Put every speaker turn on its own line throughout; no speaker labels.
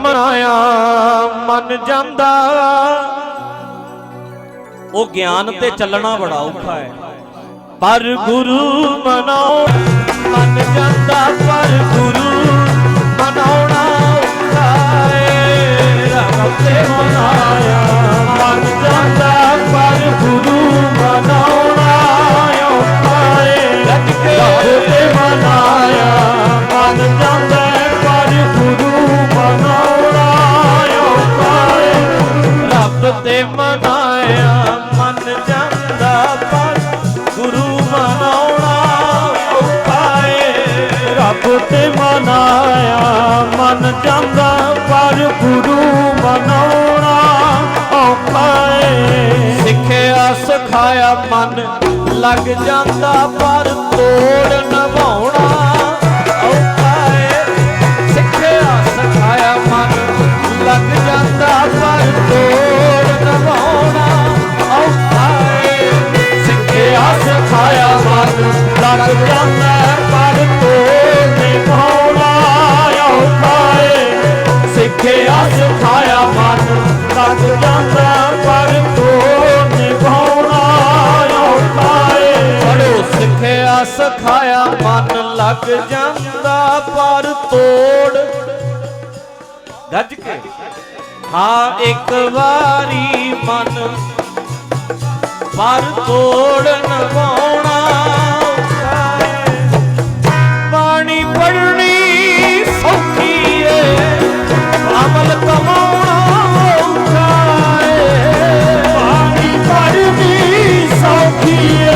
ਮਨਾਇਆ ਮਨ ਜਾਂਦਾ। ਉਹ ਗਿਆਨ ਤੇ ਚੱਲਣਾ ਬੜਾ ਔਖਾ ਹੈ। ਪਰ ਗੁਰੂ ਮਨਾਉਣ ਮਨ ਜਾਂਦਾ। ਤੇ ਮਨਾਇਆ। ਮਨ ਜਾਂਦਾ ਪਰ ਗੁਰੂ ਮਨਾਉਣਾ ਔਖਾ ਸਿੱਖਿਆ, ਸਿਖਾਇਆ ਮਨ ਲੱਗ ਜਾਂਦਾ ਪਰ ਤੋੜ ਨਿਭਾਉਣਾ ਔਖਾ ਸਿੱਖਿਆ, ਸਿਖਾਇਆ ਮਨ ਲੱਗ ਜਾਂਦਾ ਪਰ ਤੋੜ ਨਿਭਾਉਣਾ ਔਖਾ ਸਿੱਖਿਆ, ਸਿਖਾਇਆ ਮਨ ਲੱਗ ਜਾਂਦਾ ਸਿਖਾਇਆ ਮਨ, ਲੱਗ ਜਾਂਦਾ ਪਰ ਤੋੜ ਨਿਭਾਉਣਾ ਔਖਾ ਪੜੋ ਸਿੱਖਿਆ, ਸਿਖਾਇਆ ਮਨ, ਲੱਗ ਜਾਂਦਾ ਪਰ ਤੋੜ। ਗੱਜ ਕੇ। ਹਾਂ, ਇੱਕ ਵਾਰੀ ਮਨ, ਪਰ ਤੋੜ ਨਵਾਉਣਾ que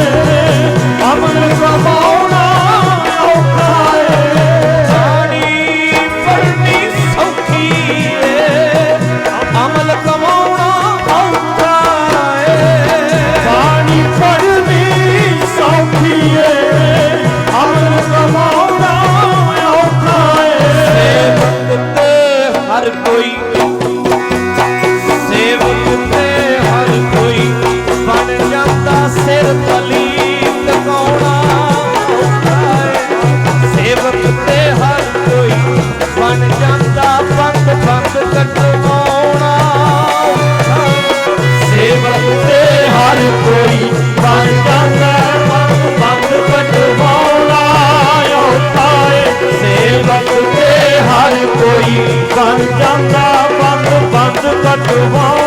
ਤੇ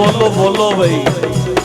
ਬੋਲੋ ਬੋਲੋ ਬਈ।